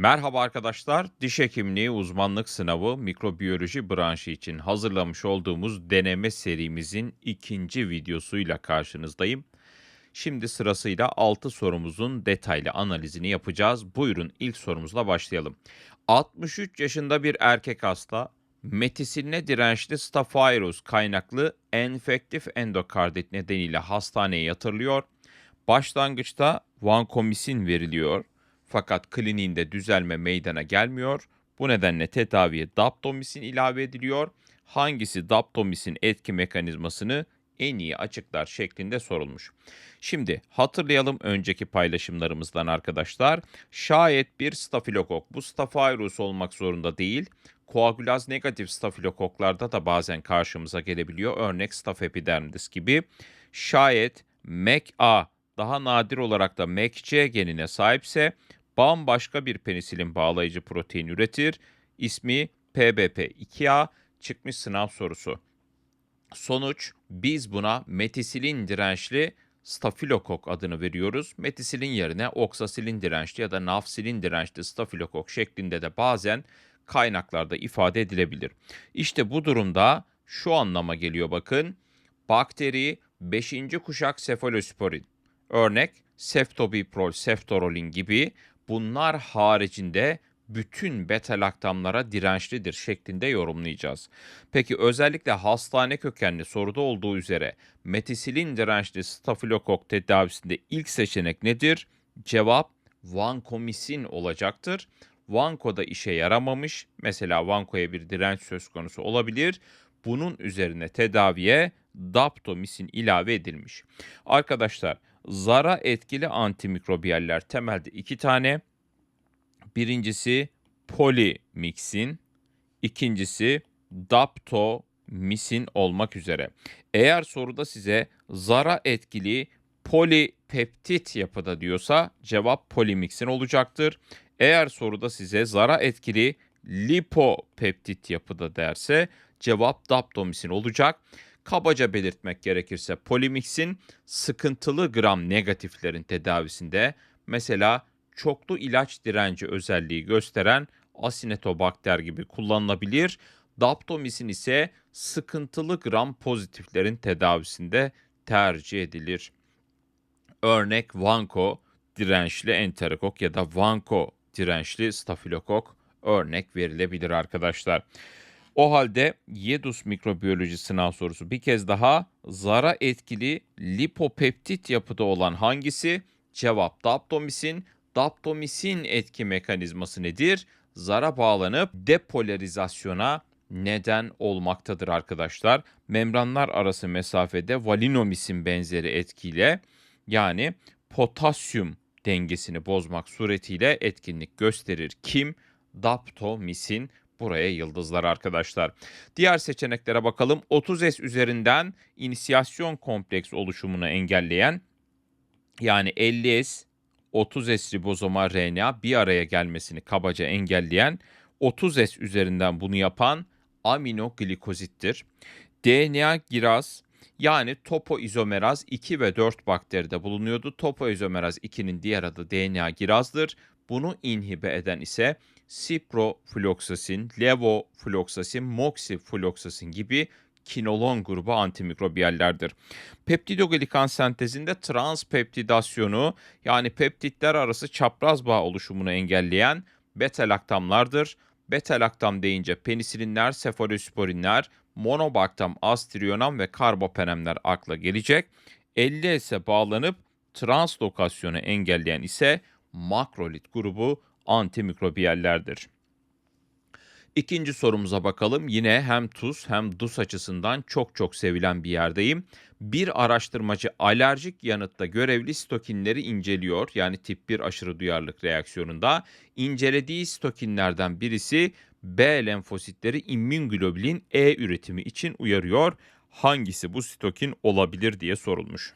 Merhaba arkadaşlar, diş hekimliği uzmanlık sınavı mikrobiyoloji branşı için hazırlamış olduğumuz deneme serimizin ikinci videosuyla karşınızdayım. Şimdi sırasıyla 6 sorumuzun detaylı analizini yapacağız. Buyurun ilk sorumuzla başlayalım. 63 yaşında bir erkek hasta metisiline dirençli staphylococcus kaynaklı enfektif endokardit nedeniyle hastaneye yatırılıyor. Başlangıçta vankomisin veriliyor fakat kliniğinde düzelme meydana gelmiyor. Bu nedenle tedaviye daptomisin ilave ediliyor. Hangisi daptomisin etki mekanizmasını en iyi açıklar şeklinde sorulmuş. Şimdi hatırlayalım önceki paylaşımlarımızdan arkadaşlar. Şayet bir stafilokok, bu staphylococcus olmak zorunda değil, koagülaz negatif stafilokoklarda da bazen karşımıza gelebiliyor. Örnek epidermidis gibi. Şayet MEK-A daha nadir olarak da MEK-C genine sahipse bambaşka bir penisilin bağlayıcı protein üretir. İsmi PBP2A çıkmış sınav sorusu. Sonuç biz buna metisilin dirençli stafilokok adını veriyoruz. Metisilin yerine oksasilin dirençli ya da nafsilin dirençli stafilokok şeklinde de bazen kaynaklarda ifade edilebilir. İşte bu durumda şu anlama geliyor bakın. Bakteri 5. kuşak sefalosporin, örnek ceftobiprol, ceftorolin gibi bunlar haricinde bütün beta laktamlara dirençlidir şeklinde yorumlayacağız. Peki özellikle hastane kökenli soruda olduğu üzere metisilin dirençli stafilokok tedavisinde ilk seçenek nedir? Cevap vankomisin olacaktır. Vanko'da işe yaramamış. Mesela vankoya bir direnç söz konusu olabilir. Bunun üzerine tedaviye daptomisin ilave edilmiş. Arkadaşlar zara etkili antimikrobiyeller temelde iki tane. Birincisi polimiksin, ikincisi daptomisin olmak üzere. Eğer soruda size zara etkili polipeptit yapıda diyorsa cevap polimiksin olacaktır. Eğer soruda size zara etkili lipopeptit yapıda derse cevap daptomisin olacak. Kabaca belirtmek gerekirse polimiksin sıkıntılı gram negatiflerin tedavisinde mesela çoklu ilaç direnci özelliği gösteren asinetobakter gibi kullanılabilir. Daptomisin ise sıkıntılı gram pozitiflerin tedavisinde tercih edilir. Örnek Vanko dirençli enterokok ya da Vanko dirençli stafilokok örnek verilebilir arkadaşlar. O halde Yedus mikrobiyoloji sınav sorusu bir kez daha zara etkili lipopeptit yapıda olan hangisi? Cevap daptomisin. Daptomisin etki mekanizması nedir? Zara bağlanıp depolarizasyona neden olmaktadır arkadaşlar. Membranlar arası mesafede valinomisin benzeri etkiyle yani potasyum dengesini bozmak suretiyle etkinlik gösterir. Kim? Daptomisin buraya yıldızlar arkadaşlar. Diğer seçeneklere bakalım. 30S üzerinden inisiyasyon kompleks oluşumunu engelleyen yani 50S 30S ribozoma RNA bir araya gelmesini kabaca engelleyen 30S üzerinden bunu yapan aminoglikozittir. DNA giraz yani topoizomeraz 2 ve 4 bakteride bulunuyordu. Topoizomeraz 2'nin diğer adı DNA girazdır. Bunu inhibe eden ise ciprofloxacin, levofloxacin, moxifloxacin gibi kinolon grubu antimikrobiyallerdir. Peptidoglikan sentezinde transpeptidasyonu yani peptitler arası çapraz bağ oluşumunu engelleyen beta laktamlardır. Beta laktam deyince penisilinler, sefalosporinler, monobaktam, astrionam ve karbopenemler akla gelecek. 50 ise bağlanıp translokasyonu engelleyen ise makrolit grubu antimikrobiyallerdir. İkinci sorumuza bakalım. Yine hem tuz hem DUS açısından çok çok sevilen bir yerdeyim. Bir araştırmacı alerjik yanıtta görevli stokinleri inceliyor. Yani tip 1 aşırı duyarlılık reaksiyonunda. İncelediği stokinlerden birisi B lenfositleri immünglobulin E üretimi için uyarıyor. Hangisi bu stokin olabilir diye sorulmuş.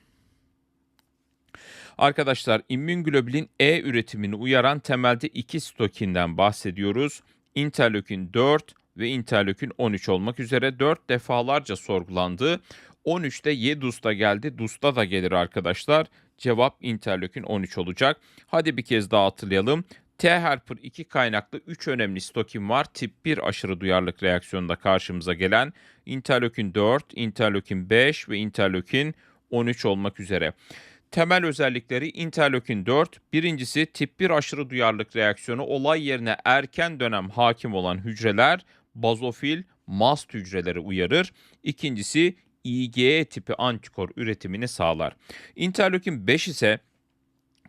Arkadaşlar immünglobulin E üretimini uyaran temelde iki stokinden bahsediyoruz. Interleukin 4 ve interleukin 13 olmak üzere 4 defalarca sorgulandı. 13'te YEDUS'ta geldi, DUS'ta da gelir arkadaşlar. Cevap interleukin 13 olacak. Hadi bir kez daha hatırlayalım. T-helper 2 kaynaklı 3 önemli stokin var. Tip 1 aşırı duyarlılık reaksiyonunda karşımıza gelen interleukin 4, interleukin 5 ve interleukin 13 olmak üzere. Temel özellikleri interleukin 4. Birincisi tip 1 aşırı duyarlılık reaksiyonu olay yerine erken dönem hakim olan hücreler bazofil mast hücreleri uyarır. İkincisi IgE tipi antikor üretimini sağlar. Interleukin 5 ise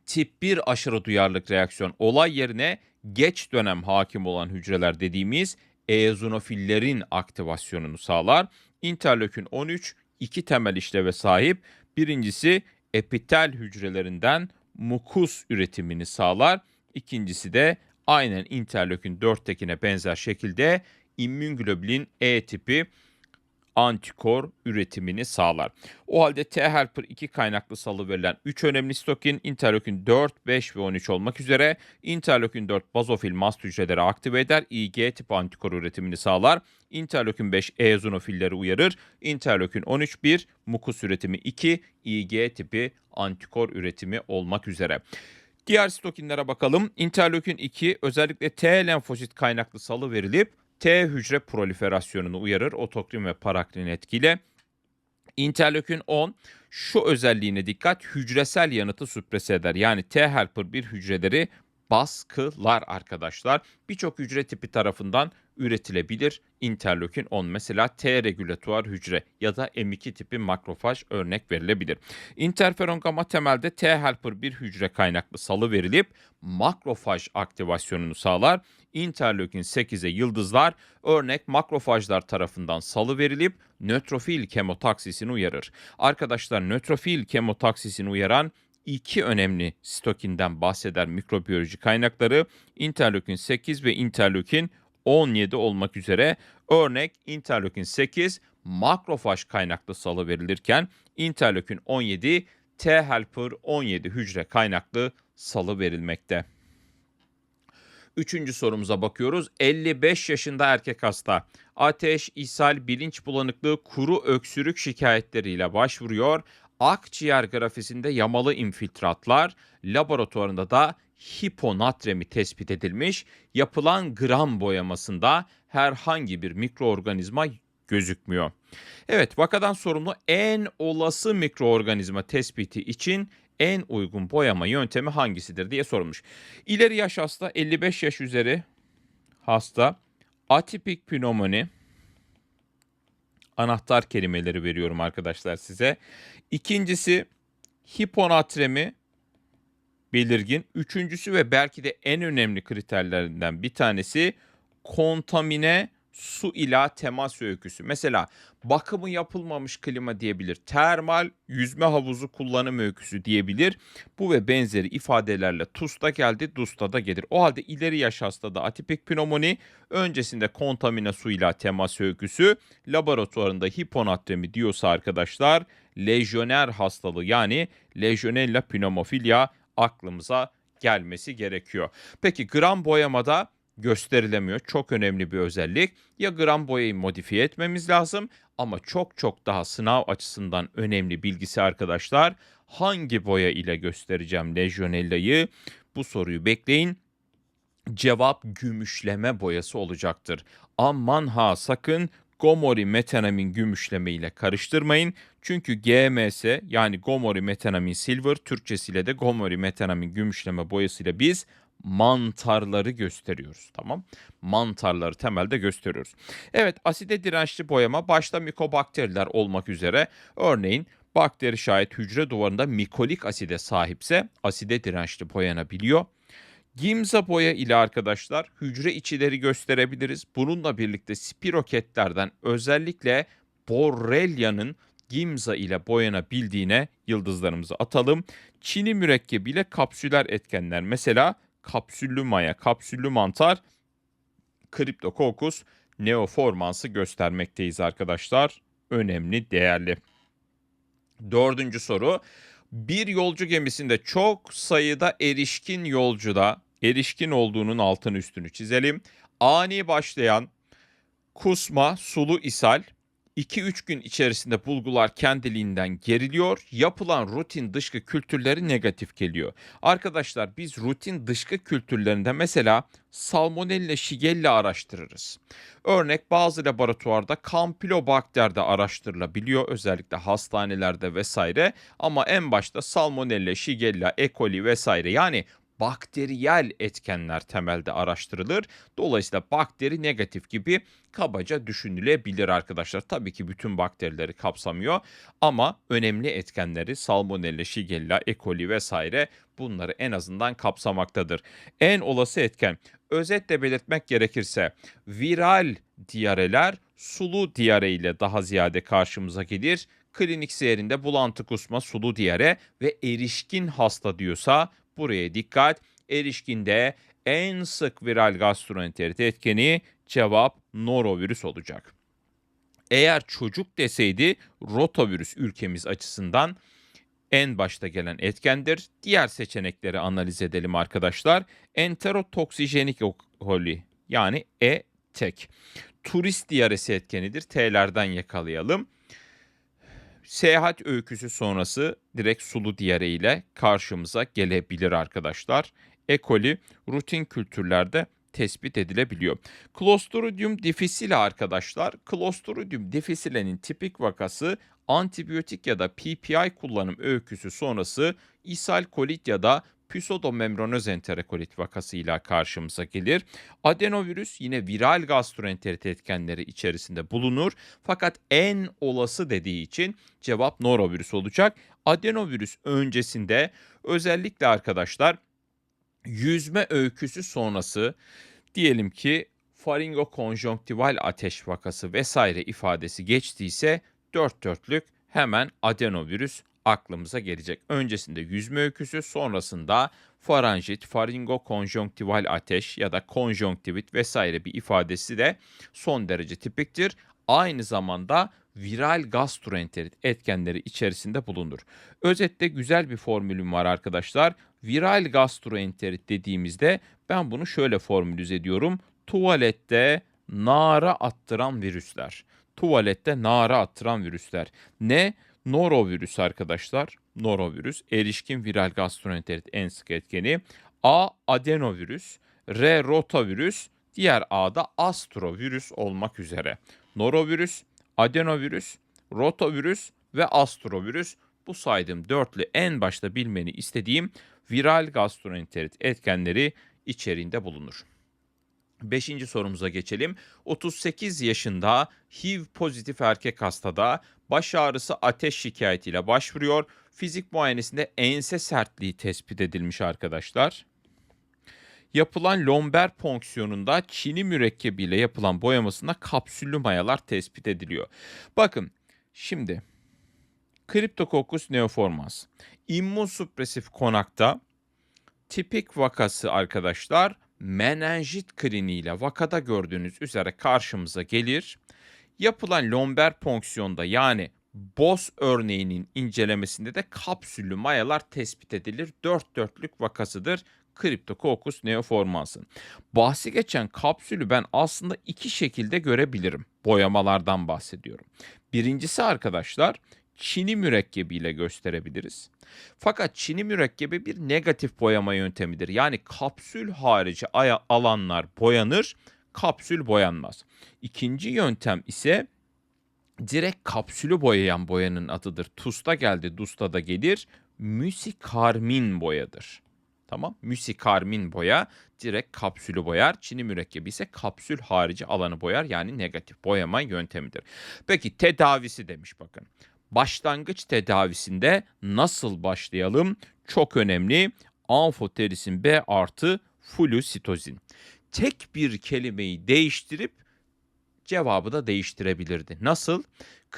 tip 1 aşırı duyarlılık reaksiyon olay yerine geç dönem hakim olan hücreler dediğimiz eozinofillerin aktivasyonunu sağlar. Interleukin 13 iki temel işleve sahip. Birincisi epitel hücrelerinden mukus üretimini sağlar. İkincisi de aynen interleukin 4'tekine benzer şekilde immünglobulin E tipi antikor üretimini sağlar. O halde T-helper 2 kaynaklı salı verilen 3 önemli stokin interleukin 4, 5 ve 13 olmak üzere interleukin 4 bazofil mast hücreleri aktive eder, Ig tip antikor üretimini sağlar. Interleukin 5 eozinofilleri uyarır. Interleukin 13 1 mukus üretimi 2 Ig tipi antikor üretimi olmak üzere. Diğer stokinlere bakalım. Interleukin 2 özellikle T lenfosit kaynaklı salı verilip T hücre proliferasyonunu uyarır otokrin ve parakrin etkiyle. Interleukin 10 şu özelliğine dikkat hücresel yanıtı süprese eder. Yani T helper 1 hücreleri baskılar arkadaşlar. Birçok hücre tipi tarafından üretilebilir. Interleukin 10 mesela T regülatuar hücre ya da M2 tipi makrofaj örnek verilebilir. Interferon gamma temelde T helper 1 hücre kaynaklı salı verilip makrofaj aktivasyonunu sağlar. Interleukin 8'e yıldızlar örnek makrofajlar tarafından salı verilip nötrofil kemotaksisini uyarır. Arkadaşlar nötrofil kemotaksisini uyaran iki önemli stokinden bahseder mikrobiyoloji kaynakları interleukin 8 ve interleukin 17 olmak üzere örnek interleukin 8 makrofaj kaynaklı salı verilirken interleukin 17 T helper 17 hücre kaynaklı salı verilmekte. Üçüncü sorumuza bakıyoruz. 55 yaşında erkek hasta. Ateş, ishal, bilinç bulanıklığı, kuru öksürük şikayetleriyle başvuruyor. Akciğer grafisinde yamalı infiltratlar, laboratuvarında da hiponatremi tespit edilmiş. Yapılan gram boyamasında herhangi bir mikroorganizma gözükmüyor. Evet, vakadan sorumlu en olası mikroorganizma tespiti için en uygun boyama yöntemi hangisidir diye sorulmuş. İleri yaş hasta 55 yaş üzeri hasta atipik pnömoni anahtar kelimeleri veriyorum arkadaşlar size. İkincisi hiponatremi belirgin. Üçüncüsü ve belki de en önemli kriterlerinden bir tanesi kontamine su ila temas öyküsü. Mesela bakımı yapılmamış klima diyebilir. Termal yüzme havuzu kullanım öyküsü diyebilir. Bu ve benzeri ifadelerle TUS'ta geldi, DUS'ta da gelir. O halde ileri yaş hastada atipik pnömoni, öncesinde kontamine su ila temas öyküsü, laboratuvarında hiponatremi diyorsa arkadaşlar, lejyoner hastalığı yani Legionella pneumofilia aklımıza gelmesi gerekiyor. Peki gram boyamada gösterilemiyor. Çok önemli bir özellik. Ya gram boyayı modifiye etmemiz lazım ama çok çok daha sınav açısından önemli bilgisi arkadaşlar. Hangi boya ile göstereceğim Legionella'yı? Bu soruyu bekleyin. Cevap gümüşleme boyası olacaktır. Aman ha sakın Gomori metanamin gümüşleme ile karıştırmayın. Çünkü GMS yani Gomori metanamin silver Türkçesiyle de Gomori metanamin gümüşleme boyasıyla biz mantarları gösteriyoruz. Tamam. Mantarları temelde gösteriyoruz. Evet aside dirençli boyama başta mikobakteriler olmak üzere örneğin bakteri şayet hücre duvarında mikolik aside sahipse aside dirençli boyanabiliyor. Gimza boya ile arkadaşlar hücre içileri gösterebiliriz. Bununla birlikte spiroketlerden özellikle Borrelia'nın Gimza ile boyanabildiğine yıldızlarımızı atalım. Çini mürekkebiyle kapsüler etkenler mesela kapsüllü maya, kapsüllü mantar, Cryptococcus neoformansı göstermekteyiz arkadaşlar. Önemli, değerli. Dördüncü soru. Bir yolcu gemisinde çok sayıda erişkin yolcuda erişkin olduğunun altını üstünü çizelim. Ani başlayan kusma, sulu ishal, 2-3 gün içerisinde bulgular kendiliğinden geriliyor. Yapılan rutin dışkı kültürleri negatif geliyor. Arkadaşlar biz rutin dışkı kültürlerinde mesela Salmonella Shigella araştırırız. Örnek bazı laboratuvarda Campylobacter de araştırılabiliyor özellikle hastanelerde vesaire ama en başta Salmonella, Shigella, E. coli vesaire yani bakteriyel etkenler temelde araştırılır. Dolayısıyla bakteri negatif gibi kabaca düşünülebilir arkadaşlar. Tabii ki bütün bakterileri kapsamıyor ama önemli etkenleri Salmonella, Shigella, E. coli vesaire bunları en azından kapsamaktadır. En olası etken özetle belirtmek gerekirse viral diyareler sulu diyare ile daha ziyade karşımıza gelir. Klinik seyrinde bulantı kusma, sulu diyare ve erişkin hasta diyorsa buraya dikkat. Erişkinde en sık viral gastroenterit etkeni cevap norovirüs olacak. Eğer çocuk deseydi rotavirüs ülkemiz açısından en başta gelen etkendir. Diğer seçenekleri analiz edelim arkadaşlar. Enterotoksijenik holi yani E-tek. Turist diyaresi etkenidir. T'lerden yakalayalım. Seyahat öyküsü sonrası direkt sulu diyare ile karşımıza gelebilir arkadaşlar. E. coli rutin kültürlerde tespit edilebiliyor. Clostridium difficile arkadaşlar. Clostridium difficile'nin tipik vakası antibiyotik ya da PPI kullanım öyküsü sonrası ishal kolit ya da pseudomembranoz enterokolit vakasıyla karşımıza gelir. Adenovirüs yine viral gastroenterit etkenleri içerisinde bulunur. Fakat en olası dediği için cevap norovirüs olacak. Adenovirüs öncesinde özellikle arkadaşlar yüzme öyküsü sonrası diyelim ki faringokonjonktival ateş vakası vesaire ifadesi geçtiyse dört dörtlük hemen adenovirüs aklımıza gelecek. Öncesinde yüzme öyküsü, sonrasında faranjit, faringokonjonktival ateş ya da konjonktivit vesaire bir ifadesi de son derece tipiktir. Aynı zamanda viral gastroenterit etkenleri içerisinde bulunur. Özetle güzel bir formülüm var arkadaşlar. Viral gastroenterit dediğimizde ben bunu şöyle formülize ediyorum. Tuvalette nara attıran virüsler. Tuvalette nara attıran virüsler. Ne? Norovirüs arkadaşlar. Norovirüs erişkin viral gastroenterit en sık etkeni. A adenovirüs, R rotavirüs, diğer A'da astrovirüs olmak üzere. Norovirüs, adenovirüs, rotavirüs ve astrovirüs bu saydığım dörtlü en başta bilmeni istediğim viral gastroenterit etkenleri içeriğinde bulunur. Beşinci sorumuza geçelim. 38 yaşında HIV pozitif erkek hastada baş ağrısı ateş şikayetiyle başvuruyor. Fizik muayenesinde ense sertliği tespit edilmiş arkadaşlar. Yapılan lomber fonksiyonunda çini mürekkebiyle yapılan boyamasında kapsüllü mayalar tespit ediliyor. Bakın şimdi Cryptococcus neoformans immunsuppresif konakta tipik vakası arkadaşlar menenjit kliniğiyle vakada gördüğünüz üzere karşımıza gelir. Yapılan lomber fonksiyonda yani BOS örneğinin incelemesinde de kapsüllü mayalar tespit edilir. Dört dörtlük vakasıdır Cryptococcus neoformansın. Bahsi geçen kapsülü ben aslında iki şekilde görebilirim. Boyamalardan bahsediyorum. Birincisi arkadaşlar çini mürekkebiyle gösterebiliriz. Fakat çini mürekkebi bir negatif boyama yöntemidir. Yani kapsül harici alanlar boyanır, kapsül boyanmaz. İkinci yöntem ise direkt kapsülü boyayan boyanın adıdır. TUS'ta geldi, DUS'ta da gelir. Müsikarmin boyadır. Tamam. Müsikarmin boya direkt kapsülü boyar. Çini mürekkebi ise kapsül harici alanı boyar. Yani negatif boyama yöntemidir. Peki tedavisi demiş bakın başlangıç tedavisinde nasıl başlayalım? Çok önemli. Amfoterisin B artı flusitozin. Tek bir kelimeyi değiştirip cevabı da değiştirebilirdi. Nasıl?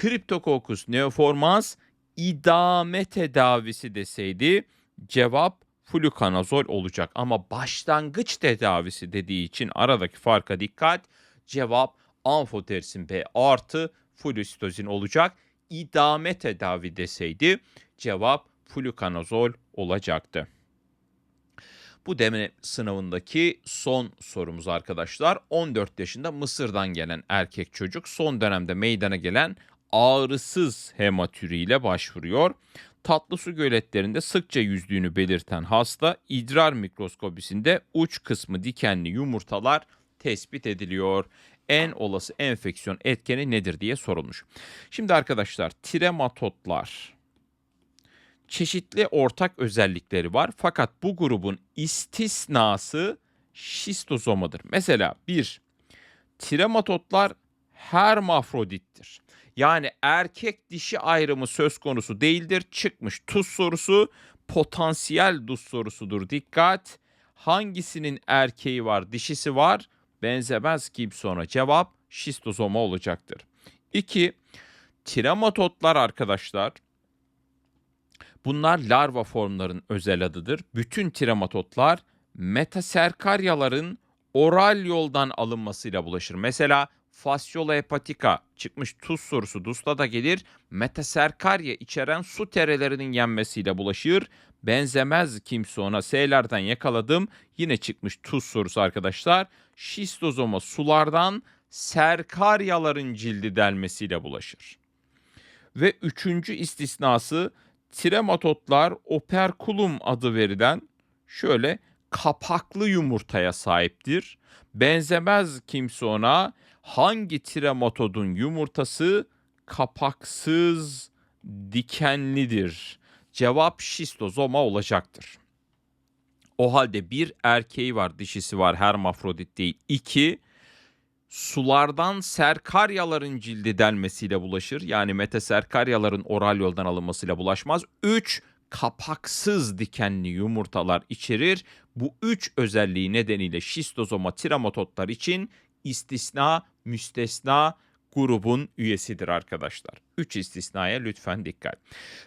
Cryptococcus neoformans idame tedavisi deseydi cevap flukanazol olacak. Ama başlangıç tedavisi dediği için aradaki farka dikkat. Cevap amfoterisin B artı flusitozin olacak idame tedavi deseydi cevap flukanazol olacaktı. Bu deneme sınavındaki son sorumuz arkadaşlar. 14 yaşında Mısır'dan gelen erkek çocuk son dönemde meydana gelen ağrısız hematüriyle başvuruyor. Tatlı su göletlerinde sıkça yüzdüğünü belirten hasta idrar mikroskobisinde uç kısmı dikenli yumurtalar tespit ediliyor. En olası enfeksiyon etkeni nedir diye sorulmuş. Şimdi arkadaşlar trematotlar çeşitli ortak özellikleri var fakat bu grubun istisnası şistozomadır. Mesela bir trematotlar hermafrodittir. Yani erkek dişi ayrımı söz konusu değildir. Çıkmış tuz sorusu potansiyel duz sorusudur. Dikkat. Hangisinin erkeği var, dişisi var? Benzemez ki sonra cevap şistozoma olacaktır. 2. Trematotlar arkadaşlar Bunlar larva formların özel adıdır. Bütün trematotlar metaserkaryaların oral yoldan alınmasıyla bulaşır. Mesela fasciola hepatica çıkmış tuz sorusu DUS'ta da gelir. Metaserkarya içeren su terelerinin yenmesiyle bulaşır. Benzemez kimse ona S'lerden yakaladım. Yine çıkmış tuz sorusu arkadaşlar. Şistozoma sulardan serkaryaların cildi delmesiyle bulaşır. Ve üçüncü istisnası trematotlar operkulum adı verilen şöyle kapaklı yumurtaya sahiptir. Benzemez kimse ona hangi trematodun yumurtası kapaksız dikenlidir? Cevap şistozoma olacaktır. O halde bir erkeği var, dişisi var, hermafrodit değil. İki, sulardan serkaryaların cildi delmesiyle bulaşır. Yani metaserkaryaların oral yoldan alınmasıyla bulaşmaz. 3. Kapaksız dikenli yumurtalar içerir. Bu üç özelliği nedeniyle şistozoma trematotlar için istisna, müstesna grubun üyesidir arkadaşlar. 3 istisnaya lütfen dikkat.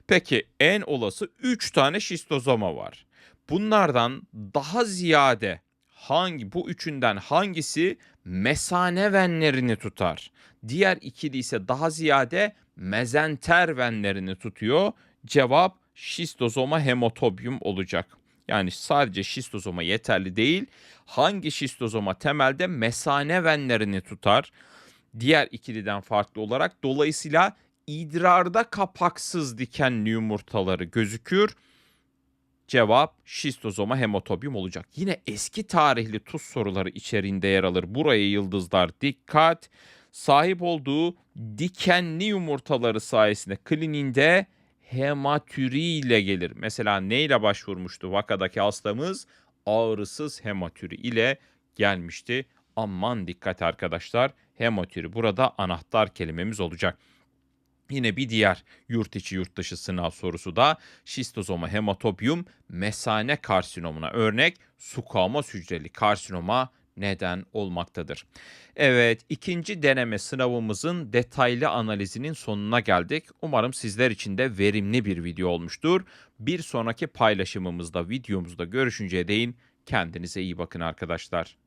Peki en olası 3 tane şistozoma var. Bunlardan daha ziyade hangi bu üçünden hangisi mesane venlerini tutar? Diğer ikili ise daha ziyade mezenter venlerini tutuyor. Cevap şistozoma hemotobium olacak. Yani sadece şistozoma yeterli değil. Hangi şistozoma temelde mesane venlerini tutar? Diğer ikiliden farklı olarak dolayısıyla idrarda kapaksız dikenli yumurtaları gözükür. Cevap şistozoma hemotobium olacak. Yine eski tarihli tuz soruları içerisinde yer alır. Buraya yıldızlar dikkat. Sahip olduğu dikenli yumurtaları sayesinde kliniğinde hematüri ile gelir. Mesela neyle başvurmuştu vakadaki hastamız? Ağrısız hematüri ile gelmişti. Aman dikkat arkadaşlar. Hematüri burada anahtar kelimemiz olacak. Yine bir diğer yurt içi yurt dışı sınav sorusu da şistozoma hematobium mesane karsinomuna örnek sukamos hücreli karsinoma neden olmaktadır. Evet ikinci deneme sınavımızın detaylı analizinin sonuna geldik. Umarım sizler için de verimli bir video olmuştur. Bir sonraki paylaşımımızda videomuzda görüşünceye değin kendinize iyi bakın arkadaşlar.